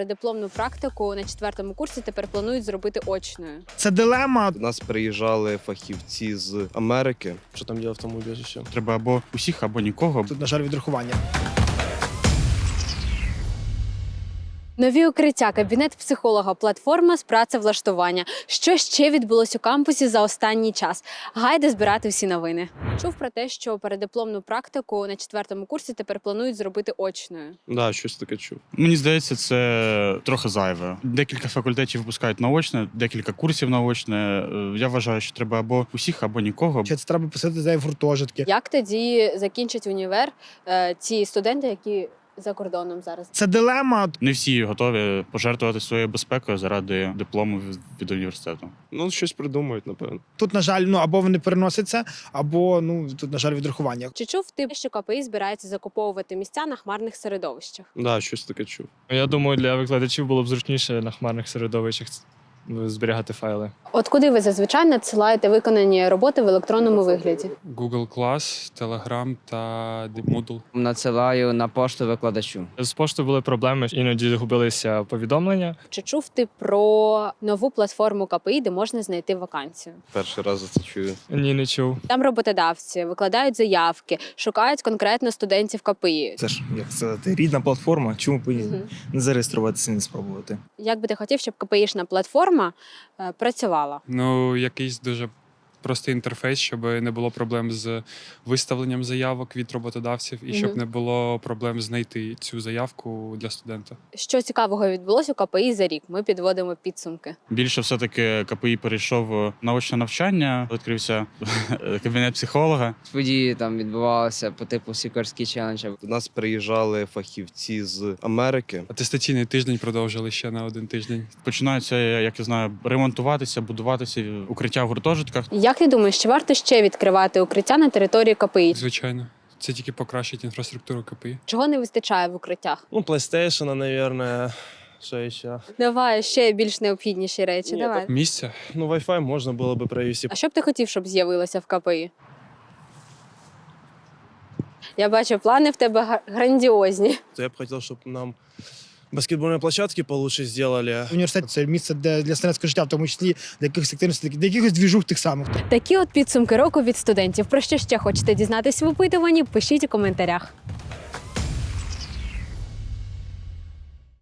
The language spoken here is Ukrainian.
Передипломну практику на четвертому курсі тепер планують зробити очною. Це дилема. До нас приїжджали фахівці з Америки. Що там є в том убежище? Треба або усіх, або нікого. Тут, на жаль, відрахування. Нові укриття, кабінет психолога, платформа з працевлаштування. Що ще відбулось у кампусі за останній час? Гайде збирати всі новини. Чув про те, що передипломну практику на четвертому курсі тепер планують зробити очною. Да, щось таке чув. Мені здається, це трохи зайве. Декілька факультетів випускають наочне, декілька курсів наочне. Е, Я вважаю, що треба або усіх, або нікого. Чи це треба писати за гуртожитки? Як тоді закінчать універ е, ці студенти, які за кордоном зараз? Це дилема. Не всі готові пожертвувати своєю безпекою заради диплому від- університету. Ну, щось придумають, напевно. Тут, на жаль, ну або вони переносяться, або ну тут, на жаль, відрахування. Чи чув ти, що КПІ збирається закуповувати місця на хмарних середовищах? Да, щось таке чув. Я думаю, для викладачів було б зручніше на хмарних середовищах зберігати файли. От куди ви зазвичай надсилаєте виконані роботи в електронному вигляді? Google Class, Telegram та Moodle. Надсилаю на пошту викладачу. З поштою були проблеми, іноді загубилися повідомлення. Чи чув ти про нову платформу КПІ, де можна знайти вакансію? Перший раз за це чую. Ні, не чув. Там роботодавці викладають заявки, шукають конкретно студентів КПІ. Це ж як сказати, рідна платформа. Чому б Мгм. не зареєструватися, не спробувати? Як би ти хотів, щоб КПІшна платформа е, працювала? Ну, якийсь дуже простий інтерфейс, щоб не було проблем з виставленням заявок від роботодавців, і щоб не було проблем знайти цю заявку для студента. Що цікавого відбулося у КПІ за рік? Ми підводимо підсумки. Більше все-таки КПІ перейшов на очне навчання, відкрився кабінет психолога. Події там відбувалися по типу Сікорський челендж. До нас приїжджали фахівці з Америки. Атестаційний тиждень продовжили ще на один тиждень. Починаються, як я знаю, ремонтуватися, будуватися укриття в гуртожитках. Як ти думаєш, чи варто ще відкривати укриття на території КПІ? Звичайно, це тільки покращить інфраструктуру КПІ. Чого не вистачає в укриттях? Ну, PlayStation, наверное. Що ще? Давай ще більш необхідніші речі. Ні, Давай. Місця Ну, Wi-Fi можна було би провести. А що б ти хотів, щоб з'явилося в КПІ? Я бачу, плани в тебе грандіозні. То я б хотів, щоб нам баскетбольні площадки получше зробили. Університет це місце де для студентського життя, в тому числі для якихось активностей, для якихось двіжух тих самих. Такі от підсумки року від студентів. Про що ще хочете дізнатись в опитуванні? Пишіть у коментарях.